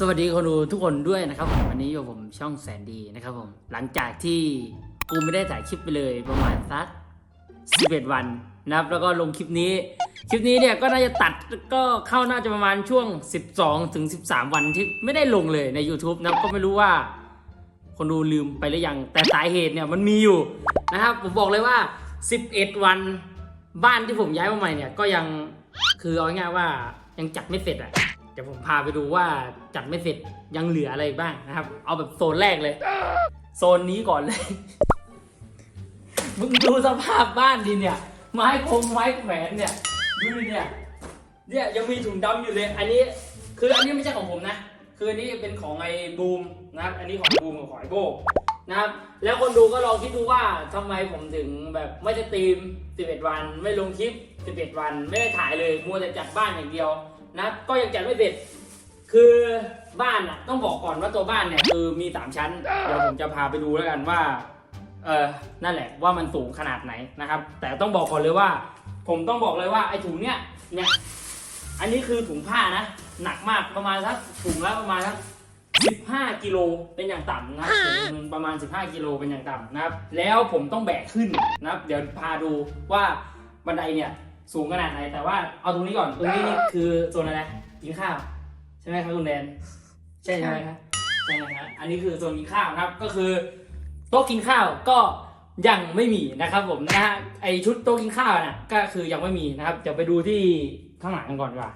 สวัสดีคนดูทุกคนด้วยนะครับผมวันนี้อยู่ผมช่องแสนดีนะครับผมหลังจากที่กูไม่ได้ถ่ายคลิปไปเลยประมาณสัก11 วันนะครับแล้วก็ลงคลิปนี้ คลิปนี้เนี่ยก็น่าจะตัดก็เข้าน่าจะประมาณช่วง 12ถึง13 วันที่ไม่ได้ลงเลยใน YouTube นะก็ไม่รู้ว่า คนดูลืมไปหรือยังแต่สาเหตุเนี่ยมันมีอยู่นะครับผมบอกเลยว่า 11 วันบ้านที่ผมย้ายมาใหม่เนี่ยก็ยังคือเอาง่ายว่ายังจัดไม่เสร็จอะ ดี๋ยวผมพาไปดูว่าจัดไม่เสร็จยังเหลืออะไรอีกบ้างนะครับ เอาแบบโซนแรกเลย โซนนี้ก่อนเลย มึงดูสภาพบ้านดิเนี่ย ไม้คงไม้แขวนเนี่ยดูดิเนี่ย เนี่ยยังมีถุงดำอยู่เลย อันนี้คืออันนี้ไม่ใช่ของผมนะ คืออันนี้เป็นของไอ้บูมนะครับ อันนี้ของบูมกับของไอ้โบนะครับแล้วคนดูก็ลองคิดดูว่าทำไมผมถึงแบบไม่ได้ตีม 11 วัน ไม่ลงคลิป 11 วัน ไม่ได้ถ่ายเลยมัวแต่จัดบ้านอย่างเดียว นะ ก็ยังจัดไม่เสร็จ คือบ้านอะต้องบอกก่อนว่าตัวบ้านเนี่ยคือมี 3 ชั้น เดี๋ยวผมจะพาไปดูแล้วกันว่า เออนั่นแหละว่ามันสูงขนาดไหนนะครับ แต่ต้องบอกก่อนเลยว่า ผมต้องบอกเลยว่าไอ้ถุงเนี้ยเนี่ยอันนี้คือถุงผ้านะ หนักมากประมาณสักถุงละประมาณสัก15กิโลเป็นอย่างต่ำนะครับถุงประมาณ 15กิโลเป็นอย่างต่ำนะครับ แล้วผมต้องแบกขึ้นนะครับ เดี๋ยวพาดูว่าบันไดเนี่ย สูงขนาดไหน แต่ว่าเอาตรงนี้ก่อน ตรงนี้นี่คือโซนอะไร กินข้าว ใช่ไหมครับคุณแดน ใช่ใช่ไหมครับใช่ไหมครับอันนี้คือโซนกินข้าวนะครับ ก็คือ โต๊ะกินข้าวก็ยังไม่มีนะครับ ผมนะฮะ ไอชุดโต๊ะกินข้าวน่ะก็คือยังไม่มีนะครับ เดี๋ยวไปดูที่ข้างหลังกันก่อนดีกว่า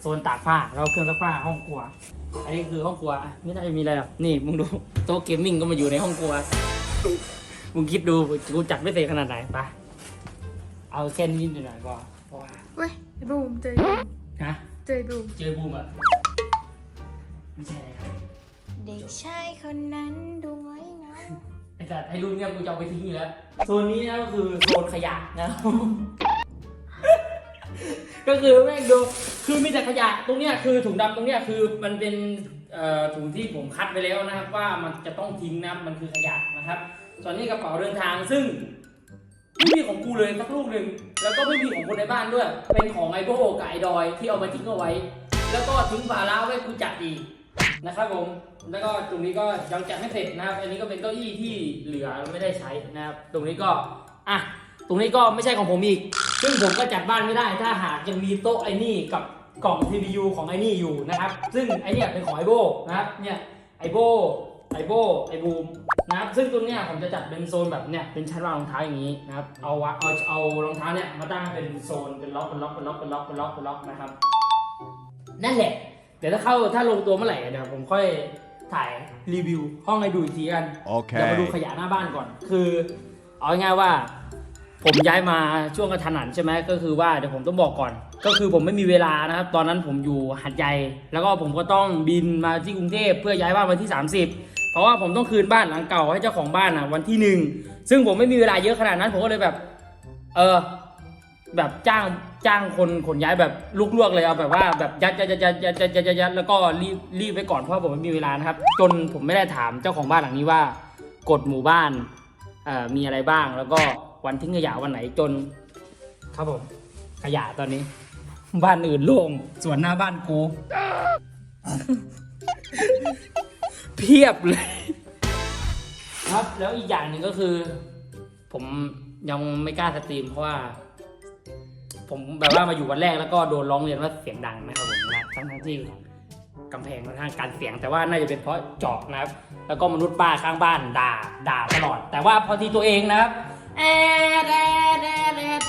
โซนตากผ้าเราเครื่องซักผ้าห้องครัว อันนี้คือห้องครัวไม่น่าจะมีอะไรหรอกนี่มึงดูโต๊ะเกมมิ่งก็มาอยู่ในห้องครัว มึงคิดดูกูจัดไม่เสร็จขนาดไหนไป เอาแค่นี้นิดหน่อยก็เพราะว่าเว้ยไอ้บูมเจอไอ้บูมฮะเจอไอ้บูมเจอบูมอะไม่ใช่อะไรครับเด็กชายคนนั้นดูไว้งามไอ้สัตว์ไอ้รุ่นเนี้ยกูจะเอาไปทิ้งอยู่แล้วโซนนี้นะก็คือโซนขยะนะครับก็คือแม่งดูคือมีแต่ขยะตรงเนี้ยคือถุงดำตรงเนี้ยคือมันเป็นเอ่อถุงที่ผมคัดไว้แล้วนะครับ ว่ามันจะต้องทิ้งนะมันคือขยะนะครับส่วนนี้กระเป๋าเดินทางซึ่ง ไม่มีของกูเลยสักลูกหนึ่งแล้วก็ไม่มีของคนในบ้านด้วย เป็นของไอโบกับไอดอยที่เอามาทิ้งเอาไว้ แล้วก็ทิ้งภาระไว้กูจัดอีกนะครับผมแล้วก็ตรงนี้ก็ยังจัดไม่เสร็จนะครับ อันนี้ก็เป็นเก้าอี้ที่เหลือไม่ได้ใช้นะครับ ตรงนี้ก็อะตรงนี้ก็ไม่ใช่ของผมอีก ซึ่งผมก็จัดบ้านไม่ได้ ถ้าหากยังมีโต๊ะไอ้นี่กับกล่อง CPU ของไอ้นี่อยู่นะครับ ซึ่งไอ้นี่เป็นของไอโบนะครับเนี่ยไอโบ ไอโบไอบูมนะครับซึ่งตรงเนี้ยผมจะจัดเป็นโซนแบบเนี่ยเป็นชั้นวางรองเท้าอย่างนี้นะครับเอาวะเอาเอารองเท้าเนี่ยมาตั้งเป็นโซนเป็นล็อกเป็นล็อกเป็นล็อกเป็นล็อกเป็นล็อกเป็นล็อกนะครับ นั่นแหละ เดี๋ยวถ้าเข้าถ้าลงตัวเมื่อไหร่เดี๋ยวผมค่อยถ่ายรีวิวห้องให้ดูอีกทีกันเดี๋ยวมาดู Okay. ขยะหน้าบ้านก่อน คือ เอาง่ายๆว่า ผมย้ายมาช่วงกระทันหันใช่ไหมก็คือว่าเดี๋ยวผมต้องบอกก่อน ก็คือผมไม่มีเวลานะครับ ตอนนั้นผมอยู่หัดใหญ่ แล้วก็ผมก็ต้องบินมาที่กรุงเทพเพื่อย้ายบ้านวันที่ 30เพ ราะว่าผมต้องคืนบ้านหลังเก่าให้เจ้าของบ้านอะวันที่หนึ่งซึ่งผมไม่มีเวลาเยอะขนาดนั้น ผมก็เลยแบบ เออแบบจ้างจ้างคนขนย้ายแบบลุกๆเลยเอาแบบว่าแบบยัดยัดยัดยัดยัดยัดยัดยัดยัดแล้วก็รีบรีบไปก่อนเพราะว่าผมไม่มีเวลานะครับ จนผมไม่ได้ถามเจ้าของบ้านหลังนี้ว่ากฎหมู่บ้านเอ่อมีอะไรบ้าง แล้วก็วันทิ้งขยะวันไหนจน ครับผมขยะตอนนี้ บ้านอื่นโล่งส่วนหน้าบ้านกู เพียบเลย ครับแล้วอีกอย่างหนึ่งก็คือ ผมยังไม่กล้าสตรีมเพราะว่า ผมแบบว่ามาอยู่วันแรกแล้วก็โดนร้องเรียนว่าเสียงดังนะครับผมนะทั้งทั้งที่กำแพงค่อนข้างการเสียงแต่ว่าน่าจะเป็นเพราะจาะนะครับ แล้วก็มนุษย์ป้าข้างบ้านด่าด่าตลอด แต่ว่าพอที่ตัวเองนะครับแอดแอดแอดแอด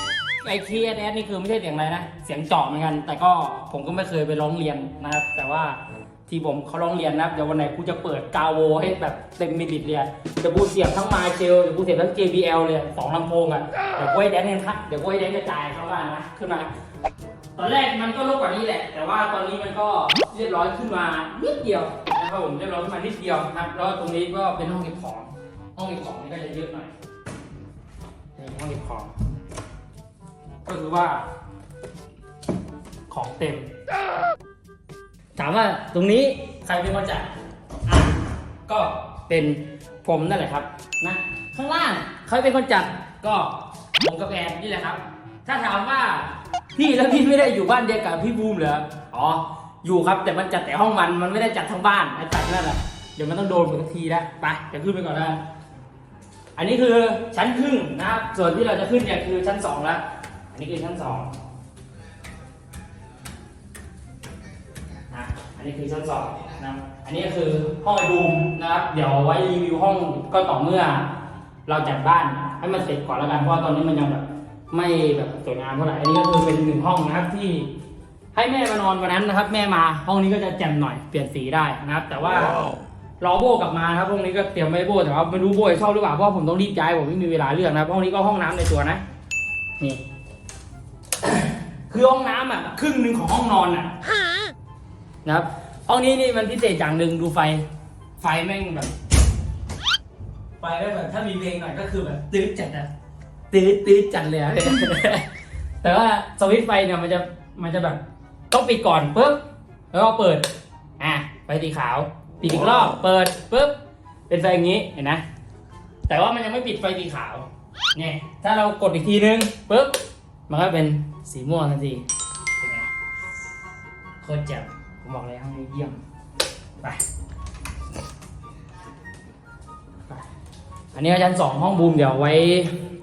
ไอคีแอดแอดนี่คือไม่ใช่เสียงอะไรนะ เสียงจาะเหมือนกัน แต่ก็ผมก็ไม่เคยไปร้องเรียนนะครับ แต่ว่า ที่ผมเขาร้องเรียนนะครับเดี๋ยววันไหนกูจะเปิดกาโวให้แบบเต็มมิลิตเลยเดี๋ยวกูเสียบทั้งมาเชลเดี๋ยวกูเสียบทั้ง JBL เลยสองลำโพงอะเดี๋ยวกูให้แดนเนี่ยครับเดี๋ยวกูให้แดนกระจายเข้ามานะขึ้นมาตอนแรกมันก็รกกว่านี้แหละ แต่ว่าตอนนี้มันก็เรียบร้อยขึ้นมานิดเดียวนะครับผมเรียบร้อยขึ้นมานิดเดียวนะครับแล้วตรงนี้ก็เป็นห้องเก็บของ ห้องเก็บของนี่ก็จะเยอะหน่อยนี่ห้องเก็บของ ก็คือว่า ของเต็ม ถามว่าตรงนี้ใครเป็นคนจัดอะก็เป็นผมนั่นแหละครับนะข้างล่างใครเป็นคนจัดก็ผมกับแอนนี่แหละครับ ถ้าถามว่าพี่แล้วพี่ไม่ได้อยู่บ้านเดียวกับพี่บูมเหรออ๋ออยู่ครับแต่มันจัดแต่ห้องมันมันไม่ได้จัดทั้งบ้านไอ้จัดนั่นแหละเดี๋ยวมันต้องโดนผมสักทีนะไปเดี๋ยวขึ้นไปก่อนนะอันนี้คือชั้นครึ่งนะครับส่วนที่เราจะขึ้นเนี่ยคือชั้นสองแล้วอันนี้คือชั้นสอง อันนี้คือชั้นสองนะครับอันนี้ก็คือห้องไอบูมนะครับ เดี๋ยวไว้รีวิวห้องก็ต่อเมื่อ เราจัดบ้านให้มันเสร็จก่อนแล้วกันเพราะว่าตอนนี้มันยังแบบไม่แบบสวยงามเท่าไหร่ อันนี้ก็คือเป็นหนึ่งห้องนะครับที่ให้แม่มานอนวันนั้นนะครับ แม่มาห้องนี้ก็จะแจ่มหน่อยเปลี่ยนสีได้นะครับ แต่ว่ารอโบกลับมานะครับห้องนี้ก็เตรียมไว้โบแต่ว่าไม่รู้โบจะชอบหรือเปล่าเพราะว่าผมต้องรีบย้ายผมไม่มีเวลาเลือกนะครับห้องนี้ก็ห้องน้ำในตัวนะนี่คือห้องน้ำอะครึ่งหนึ่งของห้องนอนอะ นะครับห้องนี้นี่มันพิเศษอย่างหนึ่งดูไฟ ไฟแม่งแบบ ไฟแม่งแบบถ้ามีเพลงหน่อยก็คือแบบตื้อจัดอะตื้อตื้อจัดเลยอะ แต่ว่าสวิตช์ไฟเนี่ยมันจะมันจะแบบต้องปิดก่อนปุ๊บแล้วก็เปิด อะไฟสีขาวปิดอีกรอบเปิดปุ๊บเป็นไฟอย่างนี้เห็นนะแต่ว่ามันยังไม่ปิดไฟสีขาวเนี่ยถ้าเรากดอีกทีนึงปุ๊บมันก็เป็นสีม่วงทันทีเป็นไงโคตรแจ่ม ผมบอกเลยห้องนี้เยี่ยม ไป ไป อันนี้ก็ชั้นสองห้องบูมเดี๋ยวไว้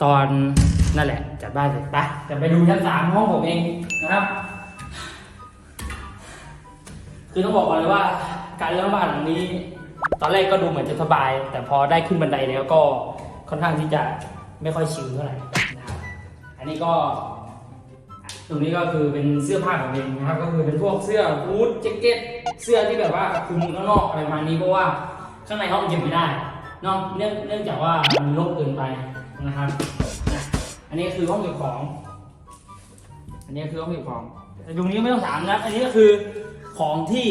ตอนนั่นแหละ จัดบ้านเสร็จไปจะไปดูชั้นสามห้องผมเองนะครับ คือต้องบอกก่อนเลยว่า การเลือกบ้านหลังนี้ ตอนแรกก็ดูเหมือนจะสบาย แต่พอได้ขึ้นบันไดแล้วก็ค่อนข้างที่จะไม่ค่อยชิลเท่าไหร่นะครับ อันนี้ก็ ตรงนี้ก็คือเป็นเสื้อผ้าของเองนะครับ ก็คือเป็นพวกเสื้อฮูดแจ็คเก็ต เสื้อที่แบบว่าคลุมข้างนอกอะไรประมาณนี้เพราะว่าข้างในห้องเก็บไม่ได้เนอกเนื่องเนื่องจากว่ามันรกเกินไปนะครับนะอันนี้คือห้องเก็บของ อันนี้คือห้องเก็บของตรงนี้ไม่ต้องถามนะ อันนี้ก็คือของที่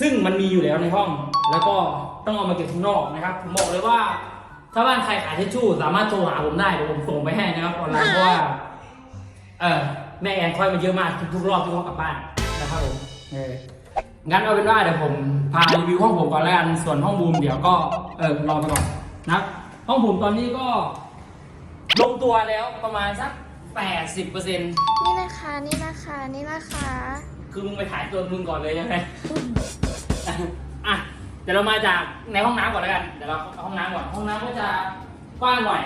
ซึ่งมันมีอยู่แล้วในห้อง แล้วก็ต้องเอามาเก็บข้างนอกนะครับ ผมบอกเลยว่า ถ้าบ้านใครขายทิชชู่สามารถโทรหาผมได้เดี๋ยวผมส่งไปให้นะครับออนไลน์เพราะว่า เออแม่แอนคอยมาเยอะมากทุกๆรอบที่เขากลับบ้านนะครับผมเอองั้นเอาเป็นว่าเดี๋ยวผมพารีวิวห้องผมก่อนแล้วกันส่วนห้องบูมเดี๋ยวก็เออรอไปก่อนนะครับห้องผมตอนนี้ก็ ลงตัวแล้วประมาณสัก 80%เปอร์เซ็นต์นี่นะคะนี่นะคะนี่นะคะ คือมึงไปถ่ายตัวมึงก่อนเลยใช่ไหมอะเดี๋ยวเรามาจากในห้องน้ำก่อนแล้วกันเดี๋ยวเราเอาห้องน้ำก่อนห้องน้ำก็จะกว้างหน่อย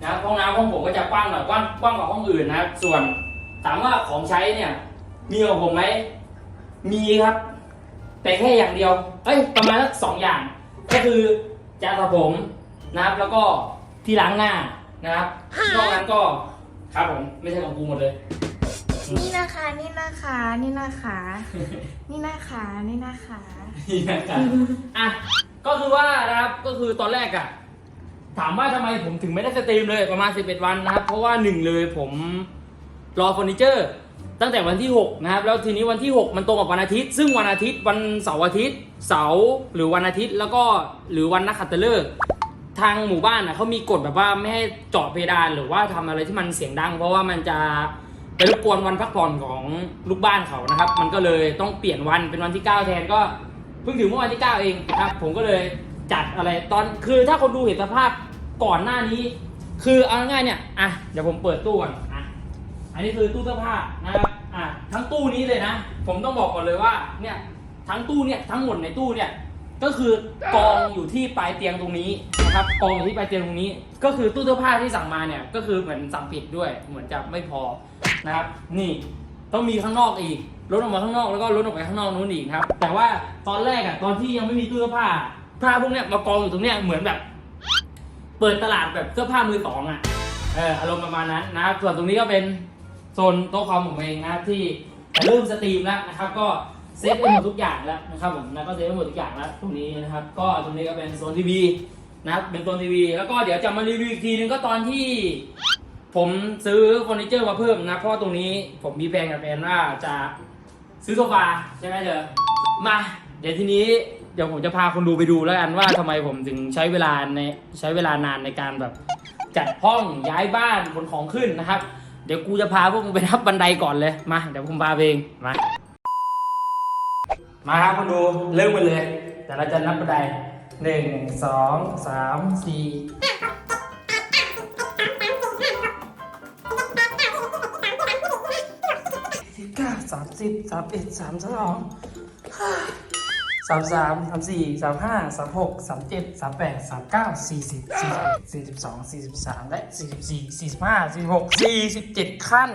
นะครับห้องน้ำห้องผมก็จะกว้างหน่อยกว้างกว้างกว่าห้องอื่นนะครับ ส่วนถามว่าของใช้เนี่ย มีกับผมไหมมีครับ แต่แค่อย่างเดียว เอ้ยประมาณสักสองอย่าง ก็คือจานสระผมนะครับ แล้วก็ที่ล้างหน้านะครับนอกนั้นก็ครับผมไม่ใช่ของกูหมดเลย นี่นะคะนี่นะคะนี่นะคะ นี่นะคะนี่นะคะนี่นะครับอะก็คือว่านะครับก็คือตอนแรกอะ ถามว่าทำไมผมถึงไม่ได้สตรีมเลยประมาณ 11 วันนะครับ เพราะว่าหนึ่งเลยผมรอเฟอร์นิเจอร์ ตั้งแต่วันที่ 6 นะครับ แล้วทีนี้วันที่ 6 มันตรงกับวันอาทิตย์ ซึ่งวันอาทิตย์วันเสาร์อาทิตย์เสาร์หรือวันอาทิตย์แล้วก็หรือวันนักขัตฤกษ์ทางหมู่บ้านอะเขามีกฎแบบว่าไม่ให้เจาะเพดานหรือว่าทำอะไรที่มันเสียงดัง เพราะว่ามันจะไปรบกวนวันพักผ่อนของลูกบ้านเขานะครับ มันก็เลยต้องเปลี่ยนวันเป็นวันที่ 9 แทนก็เพิ่งถึงเมื่อวันที่ 9 เองนะครับผมก็เลย จัดอะไรตอนคือถ้าคนดูเห็นสภาพก่อนหน้านี้ คือเอาง่ายๆเนี่ยอะเดี๋ยวผมเปิดตู้ก่อนอะอันนี้คือตู้เสื้อผ้านะครับอะทั้งตู้นี้เลยนะ ผมต้องบอกก่อนเลยว่าเนี่ยทั้งตู้เนี่ยทั้งหมดในตู้เนี่ยก็คือกองอยู่ที่ปลายเตียงตรงนี้นะครับกองอยู่ที่ปลายเตียงตรงนี้ ก็คือตู้เสื้อผ้าที่สั่งมาเนี่ยก็คือเหมือนสั่งผิดด้วยเหมือนจะไม่พอนะครับนี่ต้องมีข้างนอกอีกลดออกมาข้างนอกแล้วก็ลดออกไปข้างนอกนู้นอีกครับ แต่ว่าตอนแรกอะตอนที่ยังไม่มีตู้เสื้อผ้า ผ้าพวกเนี้ยมากองอยู่ตรงเนี้ยเหมือนแบบ เปิดตลาดแบบเสื้อผ้ามือสองอะเอออารมณ์ประมาณนั้นนะครับส่วนตรงนี้ก็เป็นโซนโต๊ะคอมของผมเองนะครับที่เริ่มสตรีมแล้วนะครับ ก็เซตไปหมดทุกอย่างแล้วนะครับผมนะก็เซตไปหมดทุกอย่างแล้วตรงนี้นะครับ ก็ตรงนี้ก็เป็นโซนทีวีนะครับเป็นโซนทีวี แล้วก็เดี๋ยวจะมารีวิวอีกทีนึงก็ตอนที่ ผมซื้อเฟอร์นิเจอร์มาเพิ่มนะเพราะตรงนี้ผมมีแผนกับแฟนว่าจะซื้อโซฟาใช่ไหมเธอมา เดี๋ยวทีนี้ เดี๋ยวผมจะพาคนดูไปดูแล้วกันว่าทำไมผมถึงใช้เวลาในใช้เวลานานในการแบบ จัดห้องย้ายบ้านขนของขึ้นนะครับ เดี๋ยวกูจะพาพวกมึงไปทับบันไดก่อนเลยมาเดี๋ยวผมพาไปเองมา มาครับคนดูเริ่มกันเลย แต่เราจะนับบันไดหนึ่งสองสามสี่สี่เก้าสามสิบสามเอ็ดสามสอง สามสามสามสี่สามห้าสามหกสามเจ็ดสามแปดสามเก้าสี่สิบสี่สิบสี่สิบสองสี่สิบสามและสี่สิบสี่สี่สิบห้าสี่สิบหกสี่สิบเจ็ดขั้น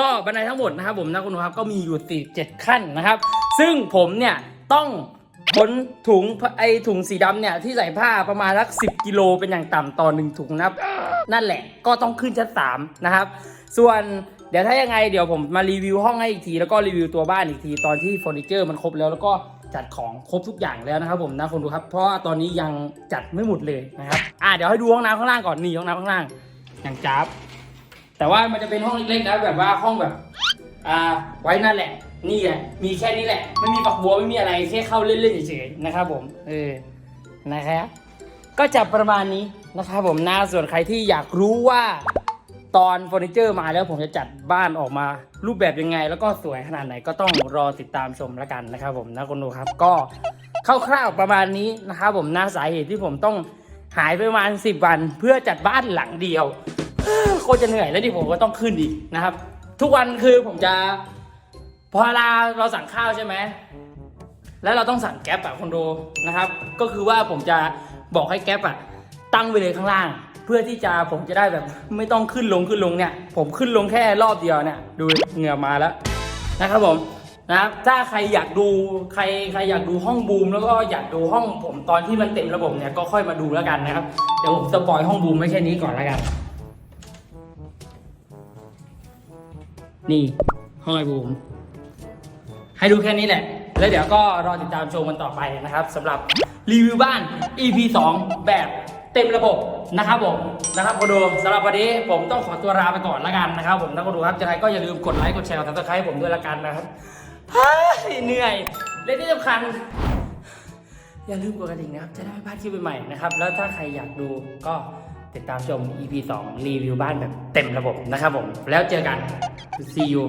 ก็บันไดทั้งหมดนะครับผมนะคุณครับก็มีอยู่47ขั้นนะครับ ซึ่งผมเนี่ยต้องขนถุงไอถุงสีดำเนี่ยที่ใส่ผ้าประมาณสัก10กิโลเป็นอย่างต่ำต่อหนึ่งถุงนะครับ นั่นแหละก็ต้องขึ้นชั้น3นะครับ ส่วน เดี๋ยวถ้ายังไงเดี๋ยวผมมารีวิวห้องให้อีกที แล้วก็รีวิวตัวบ้านอีกทีตอนที่เฟอร์นิเจอร์มันครบแล้วแล้วก็จัดของครบทุกอย่างแล้วนะครับผมนะคุณดูครับ เพราะว่าตอนนี้ยังจัดไม่หมดเลยนะครับอ่าเดี๋ยวให้ดูห้องน้ำข้างล่างก่อนนี่ห้องน้ำข้างล่างอย่างจ้าบแต่ว่ามันจะเป็นห้องเล็กๆนะแบบว่าห้องแบบอ่าไว้นั่นแหละ นี่แหละมีแค่นี้แหละ ไม่มีฝักบัวไม่มีอะไรแค่เข้าเล่นๆเฉยๆนะครับผมเออนะครับก็จะประมาณนี้นะครับผมนะส่วนใครที่อยากรู้ว่า ตอนเฟอร์นิเจอร์มาแล้วผมจะจัดบ้านออกมารูปแบบยังไง แล้วก็สวยขนาดไหนก็ต้องรอติดตามชมแล้วกันนะครับผมนะคุณดูครับก็คร่าวๆประมาณนี้นะครับผมนะสาเหตุที่ผมต้องหายไปประมาณ 10 วัน เพื่อจัดบ้านหลังเดียวโคตรจะเหนื่อยแล้วดิผมก็ต้องขึ้นอีกนะครับ ทุกวันคือผมจะพอเวลาเราสั่งข้าวใช่ไหมแล้วเราต้องสั่งแก๊ปอะคอนโดนะครับ ก็คือว่าผมจะบอกให้แก๊ปอะตั้งไว้เลยข้างล่าง เพื่อที่จะผมจะได้แบบไม่ต้องขึ้นลงขึ้นลงเนี่ย ผมขึ้นลงแค่รอบเดียวเนี่ยดูเหงื่อมาแล้วนะครับผมนะครับถ้าใครอยากดูใครใครอยากดูห้องบูมแล้วก็อยากดูห้องผมตอนที่มันเต็มระบบเนี่ยก็ค่อยมาดูแล้วกันนะครับเดี๋ยวผมสปอยห้องบูมไม่แค่นี้ก่อนแล้วกัน นี่ห้องไอบูมให้ดูแค่นี้แหละ แล้วเดี๋ยวก็รอติดตามชมกันต่อไปนะครับสำหรับรีวิวบ้าน EP 2 แบบ เต็มระบบนะครับผมนะครับคนดูสำหรับวันนี้ผมต้องขอตัวลาไปก่อนละกันนะครับ ผมนะคนดูครับจะไรก็อย่าลืมกดไลค์กดแชร์กดซับสไครต์ผมด้วยละกันนะครับเฮ้ยเหนื่อยและที่สำคัญอย่าลืมกดกระดิ่งนะครับ จะได้ไม่พลาดคลิปใหม่ๆนะครับ แล้วถ้าใครอยากดูก็ติดตามชม EP 2 รีวิวบ้านแบบเต็มระบบนะครับผม แล้วเจอกัน see you